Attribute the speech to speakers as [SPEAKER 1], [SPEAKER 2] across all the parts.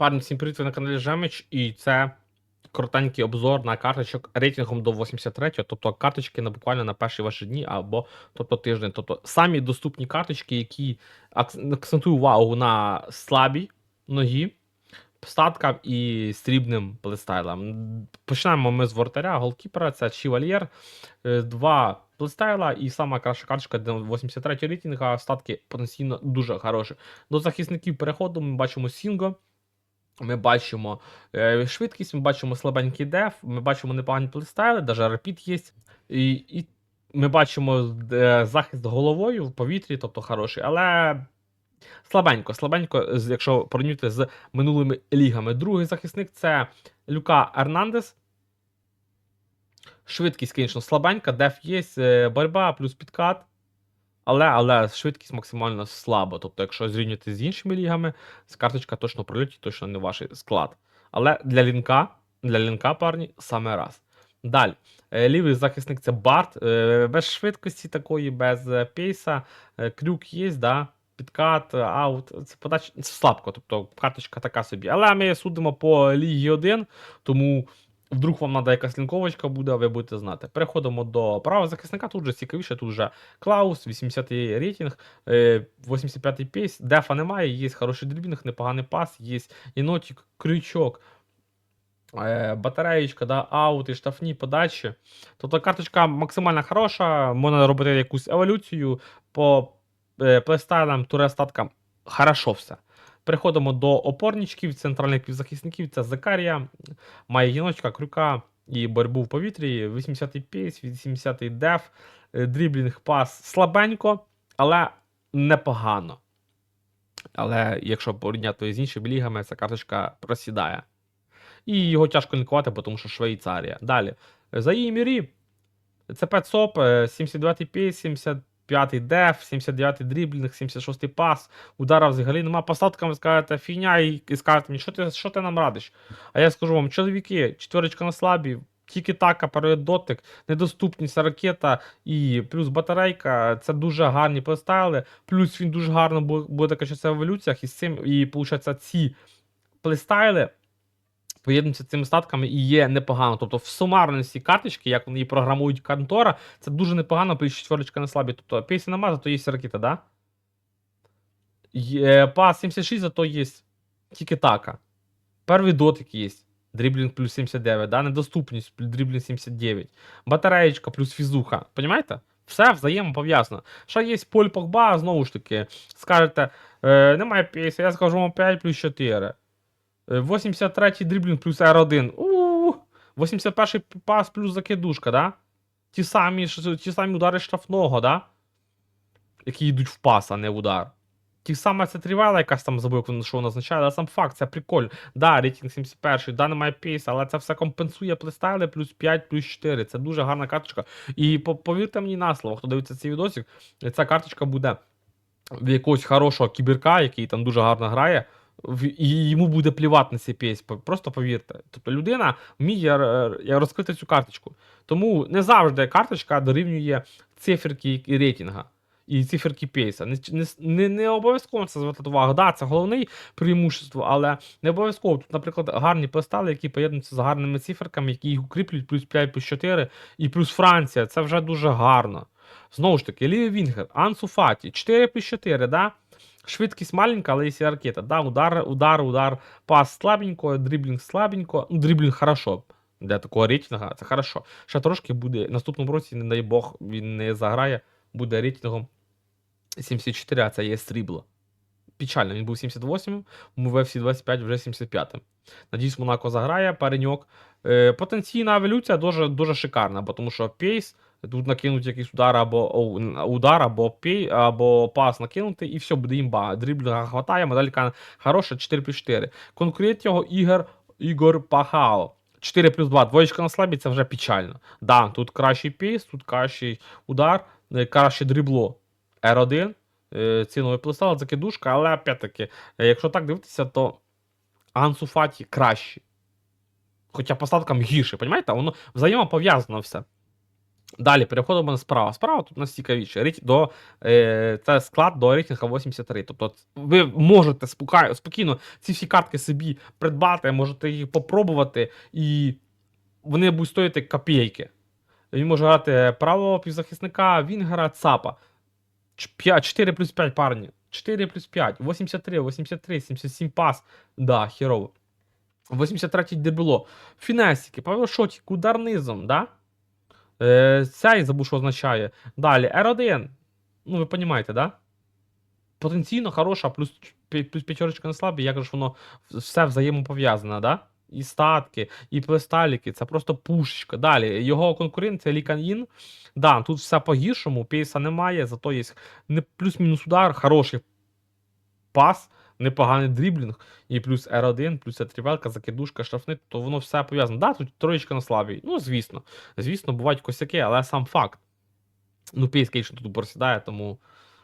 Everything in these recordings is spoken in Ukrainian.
[SPEAKER 1] Парні, всім привіт, ви на каналі Жемич, і це коротенький обзор на карточок рейтингом до 83, тобто карточки на буквально на перші ваші дні або тобто тиждень. Тобто самі доступні карточки, які акц- акцентують увагу на слабій ногі, статкам і срібним плейстайлам. Починаємо ми з вратаря, голкіпера, це Чівальєр, е, два плейстайла і сама краща карточка до 83 рейтинга, статки потенційно дуже хороші. До захисників переходу ми бачимо Сінго. Ми бачимо е, швидкість, ми бачимо слабенький деф, ми бачимо непогані плейстайли, навіть репіт є. І, і ми бачимо е, захист головою в повітрі, тобто хороший, але слабенько, слабенько, якщо порівнювати з минулими лігами. Другий захисник це Люка Ернандес. Швидкість, звісно, слабенька, деф є, е, боротьба плюс підкат. Але, але швидкість максимально слаба. Тобто, якщо зрівнювати з іншими лігами, з карточка точно пролетить, точно не ваш склад. Але для лінка, для лінка, парні, саме раз. Далі. Е, Лівий захисник це Барт. е, Без швидкості такої, без е, пейса. Крюк є, да? підкат, аут. Це подача це слабко, тобто карточка така собі. Але ми судимо по Лігі 1, тому вдруг вам треба якась лінковочка буде, ви будете знати. Переходимо до правого захисника, тут вже цікавіше, тут вже Клаус, 80-й рейтинг, е, 85-й пейс, дефа немає, є хороший дрібінг, непоганий пас, є інотік, крючок, е, батареєчка, да, аути, штрафні подачі. Тобто карточка максимально хороша, можна робити якусь еволюцію по е, плейстайлам, турестаткам. Хорошо все. Переходимо до опорничків, центральних півзахисників. Це Закарія, має єночка, крюка і боротьбу в повітрі. 80-й пейс, 80-й деф, е, дріблінг, пас слабенько, але непогано. Але якщо порівняти з іншими лігами, ця карточка просідає. І його тяжко лінкувати, бо тому що Швейцарія. Далі. За її мірі. Це 5 СОП, 79-й пейс, 75-й деф, 79-й дріблінг, 76-й пас. Удара взагалі нема. Посадками ви скажете фігня і, і скажете мені, що ти, що ти нам радиш? А я скажу вам, чоловіки, четверочка на слабі, тільки така, перед дотик, недоступність ракета і плюс батарейка. Це дуже гарні плейстайли. Плюс він дуже гарно буде качатися в еволюціях, і з цим, і виходить, ці плейстайли поєднуються цими статками і є непогано. Тобто в сумарності карточки, як вони її програмують контора, це дуже непогано, плюс четверочка на слабі. Тобто пейсі нема, зато є ракета, да? Є, пас 76, зато є тільки така. Перший дотик є. Дріблінг плюс 79, да? недоступність дріблінг 79. Батареєчка плюс фізуха. Понімаєте? Все взаємопов'язано. Ще є Поль Погба, знову ж таки, скажете, е, немає пейса, я скажу вам 5 плюс 4. Е, 83-й дріблінг плюс R1. у 81-й пас плюс закидушка, да? Ті самі, ті самі удари штрафного, да? Які йдуть в пас, а не в удар. Ті саме це тривала, якась там забув, що вона означає, але сам факт, це прикольно. Да, рейтинг 71, да, немає пейса, але це все компенсує плейстайли плюс 5, плюс 4. Це дуже гарна карточка. І повірте мені на слово, хто дивиться цей відосик, ця карточка буде в якогось хорошого кіберка, який там дуже гарно грає, і йому буде плівати на цей по- Просто повірте. Тобто людина вміє е, розкрити цю карточку. Тому не завжди карточка дорівнює циферки і рейтинга. І циферки пейса. Не, не, не, обов'язково це звертати увагу. Да, це головне преимущество, але не обов'язково. Тут, наприклад, гарні постали, які поєднуються з гарними циферками, які їх укріплюють плюс 5, плюс 4, і плюс Франція. Це вже дуже гарно. Знову ж таки, Лівий Вінгер, Ансу Фаті, 4 плюс 4, да? Швидкість маленька, але є ракета. Да, удар, удар, удар, пас слабенько, дриблінг слабенько. Ну, дриблінг хорошо. Для такого рейтинга це хорошо. Ще трошки буде. Наступному році, не дай Бог, він не заграє, буде рейтингом 74, а це є срібло. Печально, він був 78, в UFC 25 вже 75. Надіюсь, Монако заграє, пареньок. Е, потенційна еволюція дуже, дуже шикарна, тому що пейс, тут накинуть якийсь удар або о, удар, або пей, або пас накинути, і все, буде імба. Дриблінга хватає, медалька хороша, 4 плюс 4. Конкурент його Ігор, Ігор Пахао. 4 плюс 2, двоєчка на слабі, це вже печально. Да, тут кращий пейс, тут кращий удар, е, краще дрибло. R1, е, ціновий плестал, закидушка, але опять-таки, е, якщо так дивитися, то Ансу Фаті краще. Хоча по статкам гірше, розумієте? Воно взаємопов'язано все. Далі переходимо на справа. Справа тут у нас цікавіше. До, е, це склад до рейтинга 83. Тобто ви можете спокійно, ці всі картки собі придбати, можете їх попробувати, і вони будуть стоїти копійки. Він може грати правого півзахисника, Вінгера, ЦАПа. 5, 4 плюс 5 парні. 4 плюс 5, 83, 83, 77 пас. Да, херово. 83 дебіло. Фінесики, павершотик, удар низом, да? Е, цей забув, що означає. Далі, R1. Ну, ви розумієте, да? Потенційно хороша, плюс, плюс п'ятерочка на слабі, як ж воно все взаємопов'язане, да? І статки, і плесталіки, це просто пушечка. Далі, його конкурент це Лікан. Да, тут все по-гіршому, пейса немає, зато є плюс-мінус удар, хороший пас, непоганий дріблінг, і плюс R1, плюс трівелка, закидушка, штрафник, то воно все пов'язано. Да, тут троєчка на слабій. Ну, звісно. Звісно, бувають косяки, але сам факт. Ну, звісно, тут просідає, тому.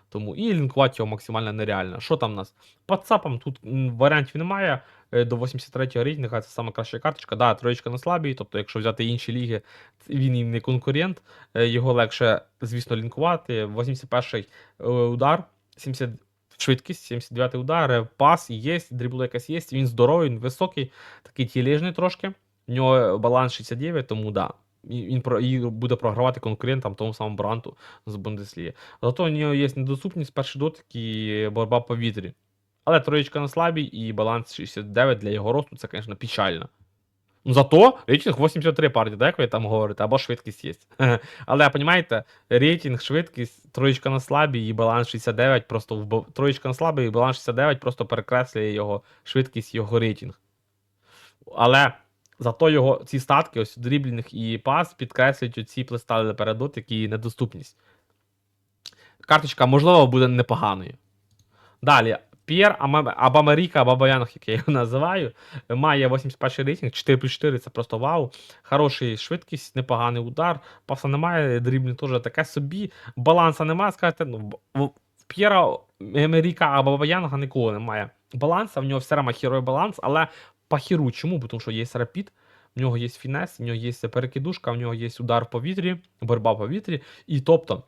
[SPEAKER 1] Тому і лінкувати його максимально нереально. Що там у нас? По ЦАПам тут варіантів немає. Е, До 83-го рейтинга це саме краща карточка. Да, троєчка на слабій, тобто, якщо взяти інші ліги, він їм не конкурент, е, його легше, звісно, лінкувати. 81-й е, удар, 70 швидкість, 79-й удар, е, пас є, дрібло якась є, він здоровий, він високий, такий тілежний трошки. У нього баланс 69, тому да. Він і буде програвати конкурентам тому самому Бранту з Бундесліги. Зато у нього є недоступність, перший дотик і боротьба по вітрі. Але троєчка на слабій і баланс 69 для його росту це, звісно, печально. Ну, зато рейтинг 83 партії, так, як ви там говорите, або швидкість є. Але, розумієте, рейтинг, швидкість, троєчка на слабій і баланс 69, просто вбив... троєчка на слабій і баланс 69 просто перекреслює його швидкість, його рейтинг. Але зато його ці статки, ось дріблінг і пас, підкреслюють оці плестали передот, які недоступність. Карточка, можливо, буде непоганою. Далі, П'єр Ама- Абамеріка, Абабаянах, як я його називаю, має 81 рейтинг, 4 плюс 4 це просто вау. Хороший швидкість, непоганий удар. Паса немає, дрібний теж таке собі. Баланса немає, скажете, ну, П'єра Емеріка Абабаянга ніколи немає. Баланса, в нього все одно херой баланс, але по херу. Чому? Тому що є рапід, в нього є фінес, в нього є перекидушка, в нього є удар в повітрі, боротьба в повітрі. І тобто,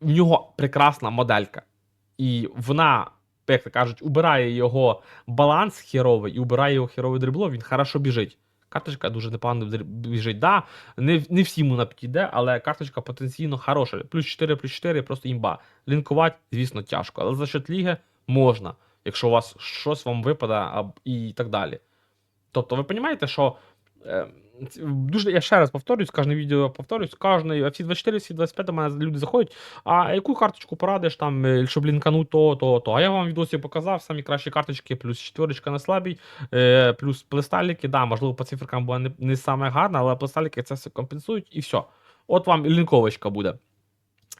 [SPEAKER 1] в нього прекрасна моделька. І вона, як то кажуть, убирає його баланс херовий і убирає його херове дрибло, він хорошо біжить. Карточка дуже непогано біжить. Да, не, не всім вона підійде, але карточка потенційно хороша. Плюс 4, плюс 4, просто імба. Лінкувати, звісно, тяжко. Але за счет ліги можна, якщо у вас щось вам випаде і так далі. Тобто, ви розумієте, що е, дуже, я ще раз повторюсь, кожне відео повторюсь, кожне всі 24, всі 25 до мене люди заходять. А яку карточку порадиш там, е, щоб лінкануть то, то, то. А я вам відосі показав самі кращі карточки, плюс четверочка на слабій, е, плюс плесталіки. Да, можливо, по циферкам була не, не саме гарна, але плесталіки це все компенсують і все. От вам лінковочка буде.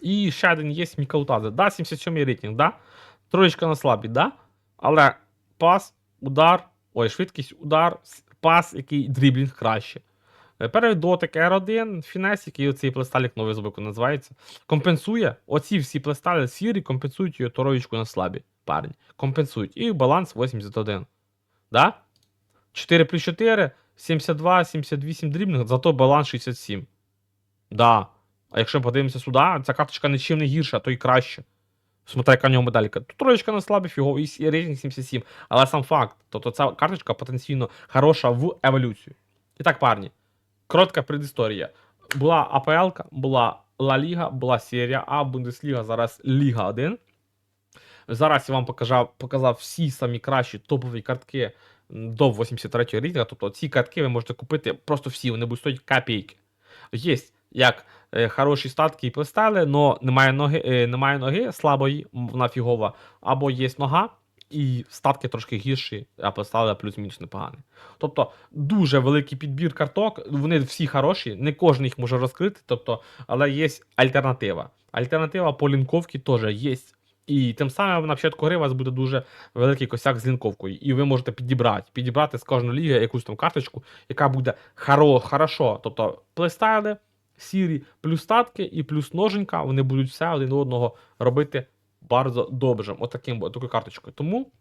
[SPEAKER 1] І ще один є Мікаутазе. Да, 77 рейтинг, да? Троєчка на слабій, да? Але пас, удар, ой, швидкість, удар, пас, який дріблінг краще. Е, Перший дотик R1, фінес, який оцей плесталік новий звуку називається, компенсує. Оці всі плесталі сірі компенсують його троєчку на слабі. Парні. Компенсують. І баланс 81. Да? 4 плюс 4, 72, 78 дрібних, зато баланс 67. Да. А якщо подивимося сюди, ця карточка нічим не гірша, а то й краще. Смотри, яка в нього медалька. Тут троєчка на слабі, фігово, і рейтинг 77. Але сам факт, тобто ця карточка потенційно хороша в еволюцію. І так, парні, коротка предісторія. Була АПЛ, була Ла Ліга, була серія А, Бундесліга, зараз Ліга 1. Зараз я вам показав, показав всі самі кращі топові картки до 83 рейтинга. Тобто ці картки ви можете купити просто всі, вони будуть стоїти копійки. Є як е, хороші статки і плестайли, але немає ноги, е, немає ноги слабої, вона фігова, або є нога, і статки трошки гірші, а плестайли плюс-мінус непогані. Тобто дуже великий підбір карток, вони всі хороші, не кожен їх може розкрити, тобто, але є альтернатива. Альтернатива по лінковці теж є. І тим самим на початку гри у вас буде дуже великий косяк з лінковкою. І ви можете підібрати, підібрати з кожної ліги якусь там карточку, яка буде хоро, хорошо. Тобто плейстайли, сірі, плюс статки і плюс ноженька, вони будуть все один одного робити дуже добре. Отаким, от такою карточкою. Тому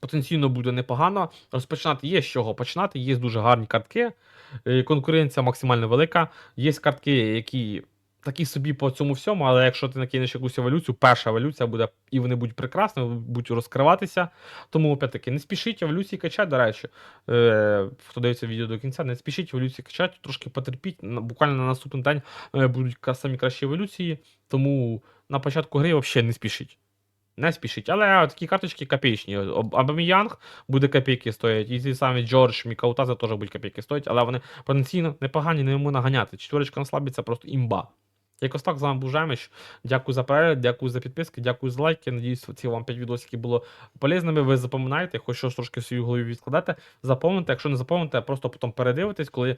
[SPEAKER 1] Потенційно буде непогано. Розпочинати є з чого починати, є дуже гарні картки. е, Конкуренція максимально велика. Є картки, які такі собі по цьому всьому, але якщо ти накинеш якусь еволюцію, перша еволюція буде, і вони будуть прекрасні, будуть розкриватися. Тому, опять-таки, не спішіть еволюції качати, до речі. Е, хто дивиться відео до кінця, не спішіть еволюції качати, трошки потерпіть. Буквально на наступний день е, будуть самі кращі еволюції. Тому на початку гри взагалі не спішіть. Не спішіть. Але такі карточки копеечні. Об- Абаміянг буде копійки стоять. І ті самі Джордж, Мікаутаза теж будуть копійки стоять, але вони потенційно непогані, не йому наганяти. Четверочка на слабі це просто імба. Якось так з вами був Жеміш. Дякую за перегляд, дякую за підписки, дякую за лайки. Надіюсь, ці вам 5 відосиків було полезними. Ви запам'ятаєте, хоч щось трошки в своїй голові відкладете. Запомните, якщо не запомните, просто потім передивитесь, коли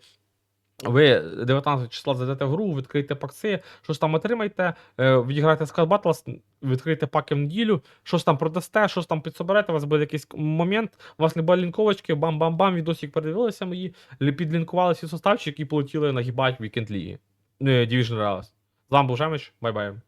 [SPEAKER 1] ви 19 числа зайдете в гру, відкриєте пакси, щось там отримаєте, е, відіграєте Sky Battles, відкриєте паки в неділю, щось там продасте, щось там підсоберете, у вас буде якийсь момент, у вас не буде лінковочки, бам-бам-бам, відосик передивилися мої, лі- підлінкували всі составчики і полетіли нагибати вікенд ліги. Division Reals. З вами був Жемич, бай-бай.